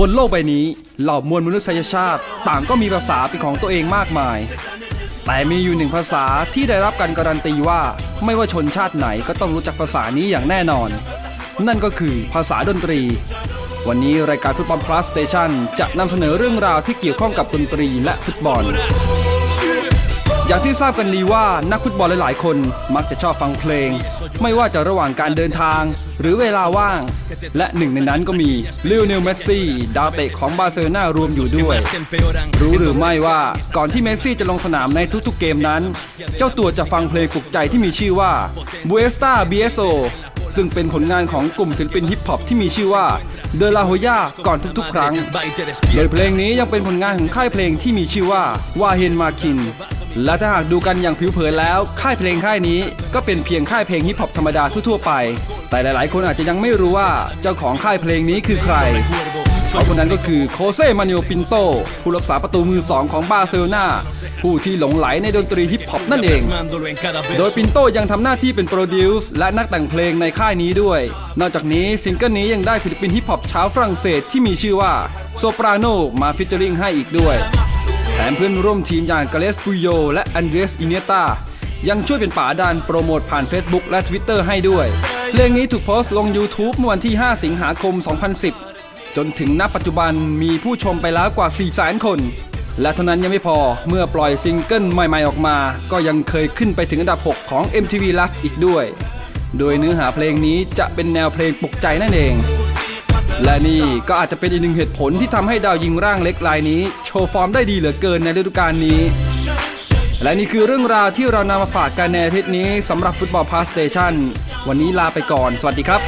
บนโลกใบนี้เหล่ามวลมนุษยชาติต่างก็มีภาษาเป็นของตัวเองมากมาย แต่มีอยู่หนึ่งภาษาที่ได้รับการการันตีว่าไม่ว่าชนชาติไหนก็ต้องรู้จักภาษานี้อย่างแน่นอน นั่นก็คือภาษาดนตรี วันนี้รายการฟุตบอล plus station จะนำเสนอเรื่องราวที่เกี่ยวข้องกับดนตรีและฟุตบอล อย่างที่ทราบกันดีว่านักฟุตบอลหลาย ๆ คนมักจะชอบฟังเพลง ไม่ว่าจะระหว่างการเดินทาง หรือเวลาว่าง และหนึ่งในนั้นก็มีลิโอเนลเมสซี่ดาวเตะของบาร์เซโลนารวมอยู่ด้วย รู้หรือไม่ว่าก่อนที่เมสซี่จะลงสนามในทุก ๆ เกมนั้น เจ้าตัวจะฟังเพลงปลุกใจที่มีชื่อว่า b u e s t a b i e s o ซึ่งเป็นผลงานของกลุ่มศิลปินฮิปฮอปที่มีชื่อว่า The La Hoya ก่อนทุก ๆ ครั้ง โดยเพลงนี้ยังเป็นผลงานของค่ายเพลงที่มีชื่อว่าวาเฮนมาคิน และถ้าหากดูกันอย่างผิวเผินแล้ว ค่ายเพลงค่ายนี้ก็เป็นเพียงค่ายเพลงฮิปฮอปธรรมดาทั่วๆไป แต่หลายๆ คนอาจจะยังไม่รู้ว่าเจ้าของค่ายเพลงนี้คือใครเขาคนนั้นก็คือโคเซมานิโอปินโต ผู้รักษาประตูมือสองของบาร์เซโลนาผู้ที่หลงไหลในดนตรีฮิปฮอปนั่นเอง โดยปินโตยังทำหน้าที่เป็นโปรดิวซ์และนักแต่งเพลงในค่ายนี้ด้วย นอกจากนี้ซิงเกิลนี้ยังได้ศิลปินฮิปฮอปชาวฝรั่งเศสที่มีชื่อว่าโซปราโนมาฟิชเจอริงให้อีกด้วย ถมเพื่อนร่วมทีมอย่างกาเลสปุยโยและอันเดรสอิเนตายังช่วยเป็นป่าดันโปรโมทผ่าน Facebook และ Twitter ให้ด้วย เพลงนี้ถูกโพสต์ลง YouTube เมื่อวันที่ 5 สิงหาคม 2010 จนถึงณปัจจุบันมีผู้ชมไปแล้วกว่า4 0 0 0 0 0คน และเท่านั้นยังไม่พอเมื่อปล่อยซิงเกิลใหม่ๆออกมา ก็ยังเคยขึ้นไปถึงอันดับ 6 ของ MTV Live อีกด้วย โดยเนื้อหาเพลงนี้จะเป็นแนวเพลงปลุกใจนั่นเอง และนี่ก็อาจจะเป็นอีกหนึ่งเหตุผลที่ทำให้ดาวยิงร่างเล็กรายนี้ โชว์ฟอร์มได้ดีเหลือเกินในฤดูกาลนี้ และนี่คือเรื่องราวที่เรานำมาฝากกันในอาทิตย์นี้สำหรับฟุตบอลพาสเตชันวันนี้ลาไปก่อน สวัสดีครับ